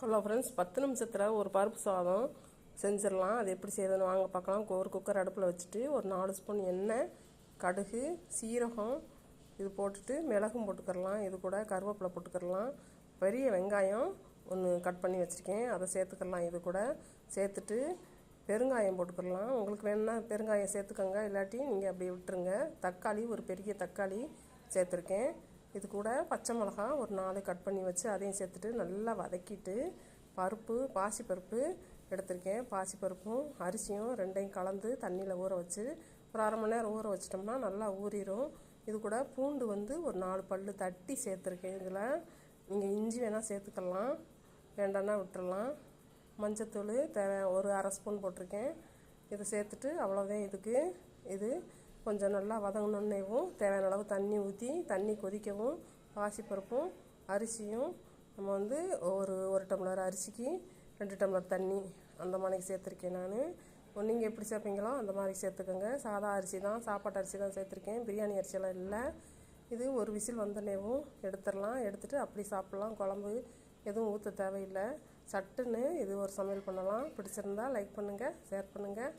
Hello friends பத்து நிமிஷத்தில் ஒரு பருப்பு சாதம் செஞ்சிடலாம். அது எப்படி செய்யறதுன்னு வாங்க பார்க்கலாம். ஒரு குக்கர் அடுப்பில் வச்சுட்டு ஒரு நாலு ஸ்பூன் எண்ணெய் கடுகு சீரகம் இது போட்டுட்டு மிளகும் போட்டுக்கிறலாம் இது கூட கருவேப்பிலை போட்டுக்கிறலாம் பெரிய வெங்காயம் ஒன்று கட் பண்ணி வச்சுருக்கேன். அதை சேர்த்துக்கலாம் இது கூட சேர்த்துட்டு பெருங்காயம் போட்டுக்கிறலாம் உங்களுக்கு வேணும்னா பெருங்காயம் சேர்த்துக்கோங்க. இல்லாட்டி நீங்கள் அப்படி விட்டுருங்க. தக்காளி ஒரு பெரிய தக்காளி சேர்த்துருக்கேன். இது கூட பச்சை மிளகா ஒரு நாலு கட் பண்ணி வச்சு அதையும் சேர்த்துட்டு நல்லா வதக்கிட்டு பருப்பு பாசிப்பருப்பு எடுத்திருக்கேன். பாசிப்பருப்பும் அரிசியும் ரெண்டையும் கலந்து தண்ணியில் ஊற வச்சு ஒரு அரை மணி நேரம் ஊற வச்சிட்டோம்னா நல்லா ஊறிடும் இது கூட பூண்டு வந்து ஒரு நாலு பல்லு தட்டி சேர்த்துருக்கேன் இதில். நீங்கள் இஞ்சி வேணால் சேர்த்துக்கலாம். வேண்டாம்னா விட்டுடலாம் மஞ்சத்தூள் தேவை ஒரு அரை ஸ்பூன் போட்டிருக்கேன். இதை சேர்த்துட்டு அவ்வளோதான் இதுக்கு. இது கொஞ்சம் நல்லா வதங்கினோன்னேவும் தேவையான அளவு தண்ணி ஊற்றி தண்ணி கொதிக்கவும் பாசிப்பருப்பும் அரிசியும் நம்ம வந்து ஒரு ஒரு டம்ளர் அரிசிக்கு ரெண்டு டம்ளர் தண்ணி அந்த மாதிரி சேர்த்துருக்கேன் நான். நீங்கள் எப்படி சேர்ப்பீங்களோ அந்த மாதிரி சேர்த்துக்கோங்க. சாதா அரிசி தான் சாப்பாட்டு அரிசி தான் சேர்த்துருக்கேன். பிரியாணி அரிசியெல்லாம் இல்லை. இது ஒரு விசில் வந்தனேவும் எடுத்துடலாம். எடுத்துகிட்டு அப்படி சாப்பிட்லாம். குழம்பு எதுவும் ஊற்ற தேவையில்லை. சட்டுன்னு இது ஒரு சமையல் பண்ணலாம். பிடிச்சிருந்தா லைக் பண்ணுங்கள் ஷேர் பண்ணுங்கள்